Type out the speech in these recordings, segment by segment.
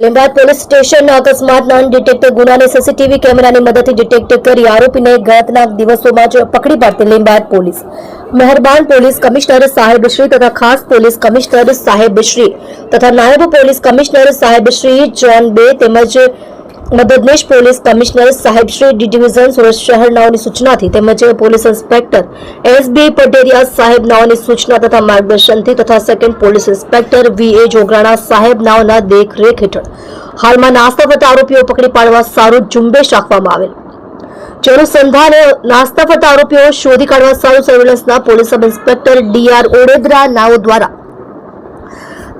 લીંબાદ police સ્ટેશનના non detector ગુનાને CCTV કેમેરાની મદદથી ડિટેક્ટ કરી આરોપીને ગતના દિવસોમાં જ પકડી પાડતી લીંબાદ પોલીસ. મહેરબાન પોલીસ કમિશનર સાહેબશ્રી તથા ખાસ પોલીસ કમિશનર સાહેબશ્રી તથા નાયબ પોલીસ કમિશનર સાહેબ શ્રી જોન બે તેમજ મદદનીશ પોલીસ કમિશનર સાહેબ શ્રી ડી ડિવિઝન સુરત શહેર નાઓની સૂચનાથી તેમજ પોલીસ ઇન્સ્પેક્ટર એસબી પટેરિયા સાહેબ નાઓની સૂચના તથા માર્ગદર્શનથી તથા second police inspector V A Jograna સાહેબ નાઓના દેખરેખ હેઠળ હાલમાં નાસ્તા કરતા આરોપીઓ પકડી પાડવા સારું ઝુંબેશ રાખવામાં આવેલ. જેનું સંધાને નાસ્તા આરોપીઓ શોધી કાઢવા સારું સર્વેલન્સના police sub inspector D R નાઓ દ્વારા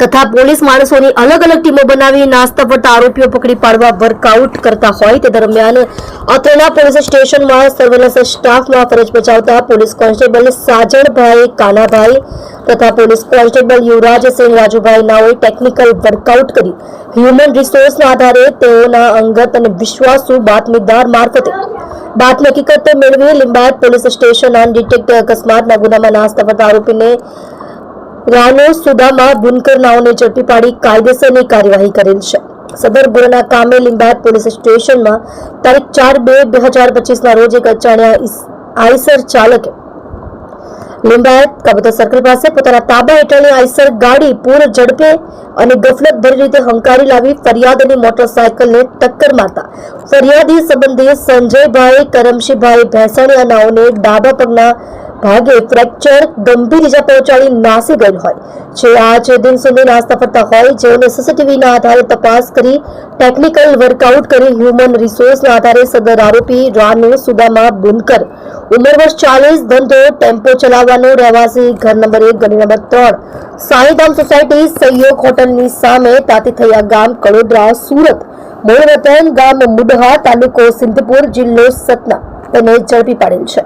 તથા પોલીસ માણસોની અલગ અલગ ટીમો બનાવી નાસ્તા પડતા આરોપીઓ પકડી પાડવા વર્કઆઉટ કરતા હોય તે દરમિયાન અત્રેના પોલીસ સ્ટેશનમાં સર્વેલન્સ સ્ટાફમાં ફરજ બજાવતા પોલીસ કોન્સ્ટેબલ સાજણભાઈ કાનાભાઈ તથા પોલીસ કોન્સ્ટેબલ યુવરાજસિંહ રાજુભાઈ નાઓએ ટેકનિકલ વર્કઆઉટ કરી હ્યુમન રિસોર્સના આધારે તેઓના અંગત અને વિશ્વાસુ બાતમીદાર મારફતે બાતમી હકીકત મેળવી લિંબાયત પોલીસ સ્ટેશનના ડિટેક્ટ અકસ્માતના ગુનામાં નાસ્તા પડતા આરોપીને રાનો, સુદામાં બુનકરનાઓને ઝડપી પાડી કાયદેસરની કાર્યવાહી કરેલ છે. સદર કામે લિંબાયત પોલીસ સ્ટેશનમાં તારીખ ચાર બે બે હજાર પચીસના રોજ એક અજાણ્યા આઈસર ચાલકે લિંબાયત કાબોતર સર્કલ પાસે પોતાના તાબા હેઠળની આઈસર ગાડી પૂર્ણ ઝડપે અને ગફલત ભરી રીતે હંકારી લાવી ફરિયાદની મોટરસાયકલને ટક્કર મારતા. ફરિયાદી સંબંધે સંજયભાઈ કરમશીભાઈ ભેંસાણીયા નાઓને ડાબા પગના ભાગે ફ્રેક્ચર ગંભીર ઇજા પહોંચાડી નાસી ગયેલ હોય જે આજ દિન સુધી નાસ્તા ફરતા હોય જેઓને સીસીટીવીના આધારે તપાસ કરી ટેકનિકલ વર્કઆઉટ કરી હ્યુમન રિસોર્સના આધારે સદર આરોપી રાનુ સુદામા બુનકર ઉંમર વર્ષ ચાલીસ ધંધો ટેમ્પો ચલાવવાનો રહેવાસી ઘર નંબર એક ગલી નંબર ત્રણ સાંઈધામ સોસાયટી સહયોગ હોટલની સામે તાતીથૈયા ગામ કડોદરા સુરત મૂળ વતન ગામ મુડહા તાલુકો સિંધપુર જિલ્લો સતના તેને ઝડપી પાડેલ છે